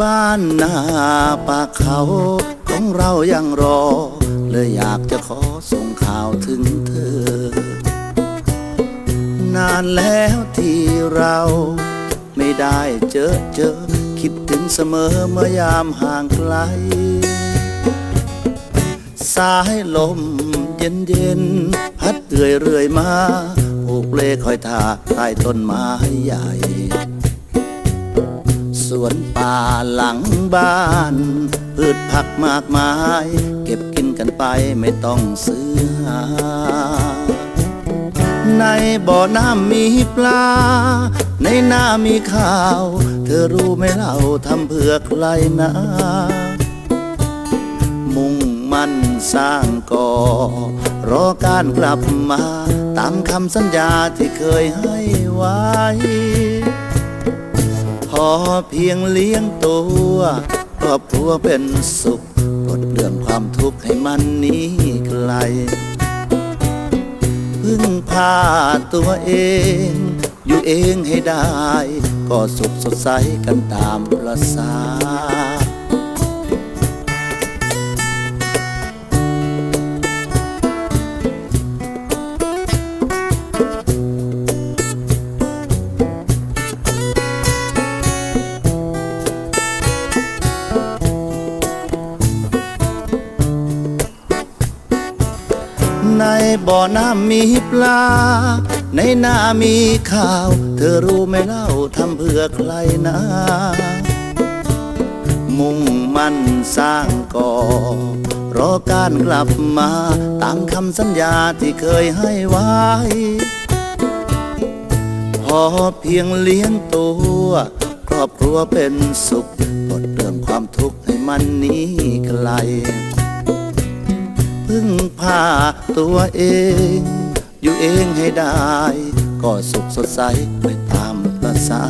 บ้านนาป่าเขาของเรายังรอ เลยอยากจะขอส่งข่าวถึงเธอ นานแล้วที่เราไม่ได้เจอเจอ คิดถึงเสมอเมื่อยามห่างไกล สายลมเย็นเย็นๆพัดเรื่อยเรื่อยๆมาผูกเลคอยทาใต้ต้นไม้ใหญ่ สวนป่าหลังบ้าน พืชผักมากมาย เก็บกินกันไปไม่ต้องซื้อหาในบ่อน้ำมีปลา ในนามีข้าว เธอรู้ไหมเราทำเพื่อใครนะ มุ่งมั่นสร้างก่อ รอการกลับมา ตามคำสัญญาที่เคยให้ไว้ อเพียงเลี้ยงตัวครอบครัวเป็นสุขปลดเรื่องความทุกข์ให้มันหนี้ไกล พึ่งพาตัวเอง อยู่เองให้ได้ ก็สุขสดใสกันตามประสา บ่อน้ำมีปลา ในนามีข้าว เธอรู้ไหมเล่าทำเพื่อใครนะ มุ่งมั่นสร้างก่อ รอการกลับมา ตามคำสัญญาที่เคยให้ไว้ พอเพียงเลี้ยงตัว ครอบครัวเป็นสุขปลดเรื่องความทุกข์ให้มันหนี้ไกล ผ้าตัวเอง อยู่เองให้ได้ ก็สุขสดใสไปตามประสา